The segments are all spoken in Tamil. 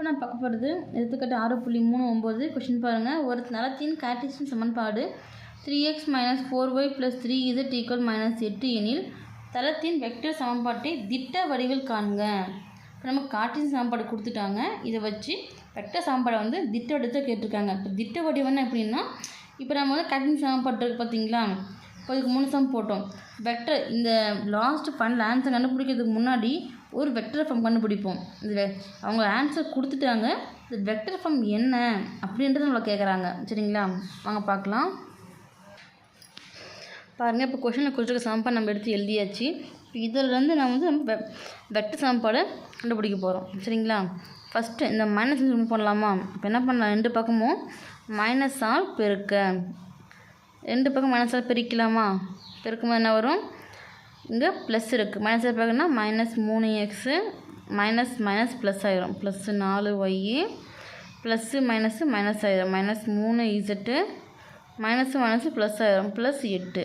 இப்போ நான் பார்க்க போகிறது எடுத்துக்காட்டு ஆறு புள்ளி மூணு ஒம்பது கொஷின் பாருங்கள் ஒரு நலத்தின் கேட்டிஸின் சமன்பாடு three X minus four Y plus three Z equal minus எட்டு எனில் தளத்தின் வெக்டர் சமன்பாட்டை திட்ட வடிவில் காண்க. இப்போ நம்ம காட்டின் சமன்பாடு கொடுத்துட்டாங்க. இதை வச்சு வெக்டர் சமன்பாடை வந்து திட்ட வடிவத்தை கேட்டிருக்காங்க. இப்போ திட்ட வடிவம்னா எப்படின்னா இப்போ நம்ம வந்து காட்டின் சமன்பாடு இருக்குது பார்த்தீங்களா? இப்போ இதுக்கு மூணு சம் போட்டோம். வெக்டர் இந்த லாஸ்ட் ஃபைனல் ஆன்சர் கண்டுபிடிக்கிறதுக்கு முன்னாடி ஒரு வெக்டர் ஃபார்ம் கண்டுபிடிப்போம். இது வெ- அவங்க ஆன்சர் கொடுத்துட்டாங்க. இந்த வெக்டர் ஃபார்ம் என்ன அப்படின்றது நம்மளை கேட்குறாங்க சரிங்களா? வாங்க பார்க்கலாம் பாருங்கள் இப்போ கொஷனில் கொடுத்துருக்க சமன்பாடு நம்ம எடுத்து எழுதியாச்சு. இப்போ இதிலேருந்து நம்ம வந்து நம்ம வெ- வெக்டர் சமன்பாடை கண்டுபிடிக்க போகிறோம் சரிங்களா? ஃபஸ்ட்டு இந்த மைனஸ் ரிமூவ் பண்ணலாமா இப்போ என்ன பண்ணலாம்? ரெண்டு பக்கமும் மைனஸால் பெருக்க. ரெண்டு பக்கம் மைனஸால் பிரிக்கலாமா? பெருக்கும்போது என்ன வரும்? இங்கே ப்ளஸ் இருக்குது மைனஸ் பார்க்கணும்னா மைனஸ் மூணு எக்ஸு மைனஸ் மைனஸ் ப்ளஸ் ஆகிரும் ப்ளஸ்ஸு நாலு ஒய்யு ப்ளஸ்ஸு மைனஸு மைனஸ் ஆகிரும் மைனஸ் மூணு இசட்டு மைனஸு மைனஸு ப்ளஸ் ஆகிரும் ப்ளஸ் எட்டு.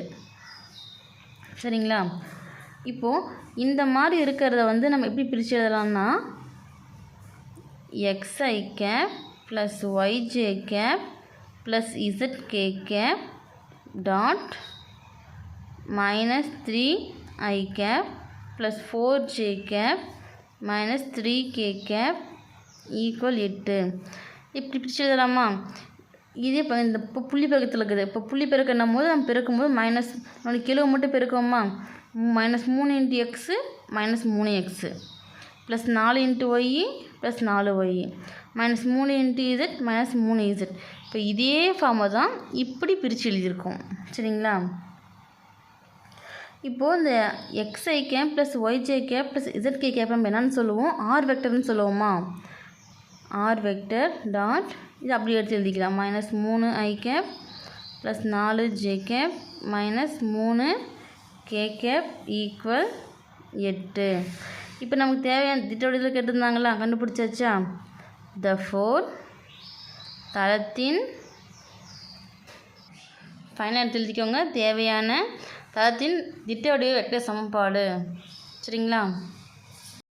சரிங்களா? இப்போது இந்த மாதிரி இருக்கிறத வந்து நம்ம எப்படி பிரித்து எழுதலாம்னா X I cap plus Y J cap plus Z K cap dot minus three I cap plus four J cap minus three K cap equal எட்டு இப்படி பிரித்து எழுதலாமா? இதே இப்போ இந்த இப்போ புள்ளி பெருக்கத்தில் இருக்குது. இப்போ புள்ளி பெருக்கணும் போது நம்ம பெருக்கும்போது மைனஸ் நம்மளுக்கு கிலோ மட்டும் பெருக்கோமா மைனஸ் மூணு இன்ட்டு எக்ஸு மைனஸ் மூணு எக்ஸு ப்ளஸ் நாலு இன்ட்டு ஒய் ப்ளஸ் நாலு ஒய் மைனஸ் மூணு இன்ட்டு இசட் மைனஸ் மூணு இசட் இப்போ இதே ஃபார்மை தான் இப்படி பிரித்து எழுதியிருக்கோம். சரிங்களா? இப்போது இந்த X I cap plus Y J cap plus Z K cap நம்ம என்னன்னு சொல்லுவோம்? ஆர் வெக்டர்னு சொல்லுவோமா? ஆர் வெக்டர் டாட் இது அப்படி எடுத்து எழுதிக்கலாம். மைனஸ் மூணு ஐ கேப் ப்ளஸ் நாலு ஜே கேப் மைனஸ் மூணு கே கேப் ஈக்குவல் எட்டு. இப்போ நமக்கு தேவையான திட்ட வடிவில் கேட்டிருந்தாங்களா கண்டுபிடிச்சாச்சா? த ஃபோர் தளத்தின் ஃபைனல் எடுத்து எழுதிக்கோங்க. தேவையான தளத்தின் திட்ட வடிவ வெக்டர் சமன்பாடு. சரிங்களா?